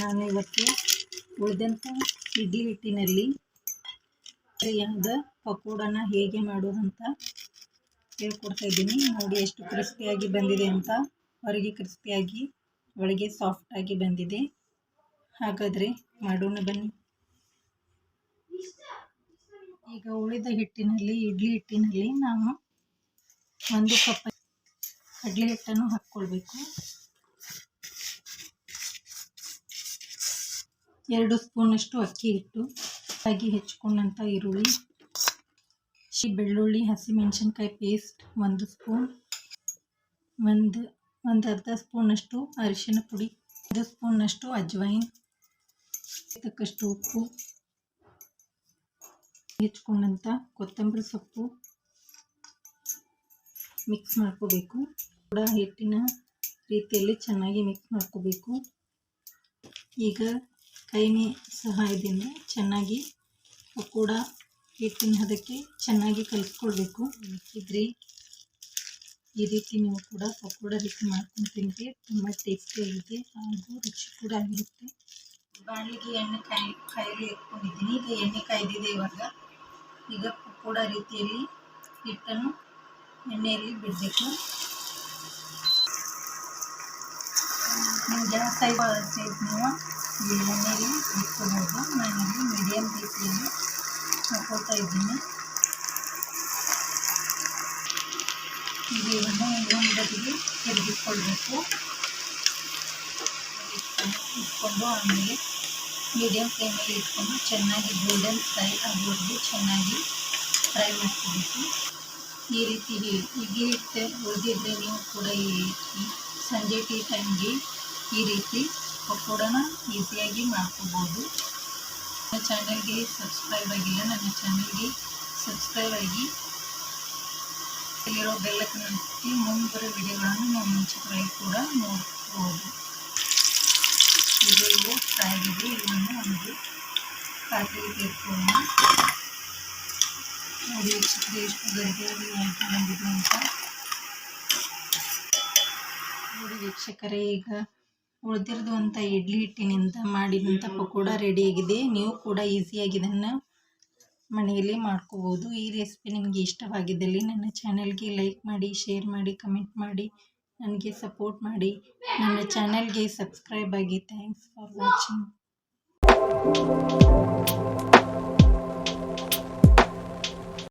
ನಾನು ಇವತ್ತು ಉಳಿದಂಥ ಇಡ್ಲಿ ಹಿಟ್ಟಿನಲ್ಲಿ ಯಾದ ಪಕೋಡನ ಹೇಗೆ ಮಾಡೋದಂತ ಹೇಳ್ಕೊಡ್ತಾ ಇದ್ದೀನಿ. ನೋಡಿ ಎಷ್ಟು ಕ್ರಿಸ್ಪಿಯಾಗಿ ಬಂದಿದೆ ಅಂತ. ಹೊರಗೆ ಕ್ರಿಸ್ಪಿಯಾಗಿ ಒಳಗೆ ಸಾಫ್ಟಾಗಿ ಬಂದಿದೆ. ಹಾಗಾದರೆ ಮಾಡೋಣ ಬನ್ನಿ. ಈಗ ಉಳಿದ ಹಿಟ್ಟಿನಲ್ಲಿ, ಇಡ್ಲಿ ಹಿಟ್ಟಿನಲ್ಲಿ ನಾವು ಒಂದು ಕಪ್ ಕಡಲೆ ಹಿಟ್ಟನ್ನು ಹಾಕ್ಕೊಳ್ಬೇಕು. ಎರಡು ಸ್ಪೂನಷ್ಟು ಅಕ್ಕಿ ಹಿಟ್ಟು, ಹಾಗೆ ಹೆಚ್ಕೊಂಡಂಥ ಈರುಳ್ಳಿ, ಶಿ ಬೆಳ್ಳುಳ್ಳಿ, ಹಸಿಮೆಣಸಿನ್ಕಾಯಿ ಪೇಸ್ಟ್ ಒಂದು ಸ್ಪೂನ್, ಒಂದು ಒಂದು ಅರ್ಧ ಸ್ಪೂನಷ್ಟು ಅರಿಶಿನ ಪುಡಿ, ಒಂದು ಸ್ಪೂನಷ್ಟು ಅಜ್ವೈನ್, ತಕ್ಕಷ್ಟು ಉಪ್ಪು, ಹೆಚ್ಕೊಂಡಂಥ ಕೊತ್ತಂಬರಿ ಸೊಪ್ಪು ಮಿಕ್ಸ್ ಮಾಡ್ಕೋಬೇಕು. ಕೂಡ ಹಿಟ್ಟಿನ ರೀತಿಯಲ್ಲಿ ಚೆನ್ನಾಗಿ ಮಿಕ್ಸ್ ಮಾಡ್ಕೋಬೇಕು. ಈಗ ಕೈನಿ ಸಹಾಯದಿಂದ ಚೆನ್ನಾಗಿ ಕೂಡ ಹಿಟ್ಟಿನ ಹದಕ್ಕೆ ಚೆನ್ನಾಗಿ ಕಲಿಸ್ಕೊಳ್ಬೇಕು ಇದ್ರಿ ಈ ರೀತಿ ನೀವು ಕೂಡ ಪಕೋಡ ರೀತಿ ಮಾಡ್ಕೊಂಡು ತಿಂದರೆ ತುಂಬ ಟೇಸ್ಟಿಯಾಗಿದೆ ಹಾಗೂ ರುಚಿ ಕೂಡ ಆಗಿರುತ್ತೆ. ಬಾಣಲಿಗೆ ಎಣ್ಣೆ ಕಾಯಿ ಕಾಯಿಲಿ ಇಟ್ಕೊಂಡಿದ್ದೀನಿ ಈಗ ಎಣ್ಣೆ ಕಾಯ್ದಿದೆ ಇವಾಗ. ಈಗ ಪಕೋಡ ರೀತಿಯಲ್ಲಿ ಹಿಟ್ಟನ್ನು ಎಣ್ಣೆಯಲ್ಲಿ ಬಿಡಬೇಕು. ನೀವು ಜಾಸ್ತಿ ಸೈಜ್ ನೀವು ಎಣ್ಣೆಯಲ್ಲಿ ಇಟ್ಕೋಬೋದು ನಾನಿಲ್ಲಿ ಮೀಡಿಯಮ್ ರೀತಿಯಲ್ಲಿ ಹಾಕೋತಾ ಇದ್ದೀನಿ. ಈಗ ಇದನ್ನು ಇನ್ನೊಂದು ಬದಿಗೆ ತಿರುಗಿಸ್ಕೊಳ್ಬೇಕು ಇಟ್ಕೊಂಡು ಆಮೇಲೆ ಮೀಡಿಯಮ್ ಫ್ಲೇಮಲ್ಲಿ ಇಟ್ಕೊಂಡು ಚೆನ್ನಾಗಿ ಗೋಲ್ಡನ್ ಫ್ರೈ ಆಗೋವರೆಗೂ ಚೆನ್ನಾಗಿ ಫ್ರೈ ಮಾಡ್ಕೋಬೇಕು ಈ ರೀತಿ ಹಿಟ್ಟು ಉಳಿದಿದ್ದರೆ ನೀವು ಕೂಡ ಈ ಸಂಜೆ ಟೀ ಟೈಮ್ಗೆ ಈ ರೀತಿ ಪಕೋಡನ ಈಸಿಯಾಗಿ ಮಾಡ್ಕೋಬೋದು. ನನ್ನ ಚಾನಲ್ಗೆ ಸಬ್ಸ್ಕ್ರೈಬ್ ಆಗಿಲ್ಲ, ನನ್ನ ಚಾನಲ್ಗೆ ಸಬ್ಸ್ಕ್ರೈಬ್ ಆಗಿ. ಇಲ್ಲಿರೋ ಬೆಲ್ಲಕ್ಕೆ ಮುಂಬರೋ ವಿಡಿಯೋಗಳನ್ನು ನಾವು ಮುಂಚಿತವಾಗಿ ಕೂಡ ನೋಡ್ಬೋದು. ಇದು ಇವು ಆಗಿದೆ ಇದನ್ನು ಒಂದು ಪಾತ್ರೆಗೆ ತೆಗೆದುಕೊಳ್ಳೋಣ ನೋಡಿ ವೀಕ್ಷಕರೇ ಎಷ್ಟು ಗರಿಗೆಯಲ್ಲಿ ಬಂದಿದೆ ಅಂತ. ನೋಡಿ ವೀಕ್ಷಕರೇ, ಈಗ ಉಳಿದಿರೋದು ಇಡ್ಲಿ ಹಿಟ್ಟಿನಿಂದ ಮಾಡಿದಂಥ ಪಕೋಡ ರೆಡಿಯಾಗಿದೆ ನೀವು ಕೂಡ ಈಸಿಯಾಗಿ ಇದನ್ನು ಮನೆಯಲ್ಲಿ ಮಾಡ್ಕೋಬೋದು ಈ ರೆಸಿಪಿ ನಿಮಗೆ ಇಷ್ಟವಾಗಿದ್ದಲ್ಲಿ ನನ್ನ ಚಾನಲ್ಗೆ ಲೈಕ್ ಮಾಡಿ ಶೇರ್ ಮಾಡಿ ಕಮೆಂಟ್ ಮಾಡಿ, ನನಗೆ ಸಪೋರ್ಟ್ ಮಾಡಿ. ನನ್ನ ಚಾನಲ್ಗೆ ಸಬ್ಸ್ಕ್ರೈಬ್ ಆಗಿ. Thanks for watching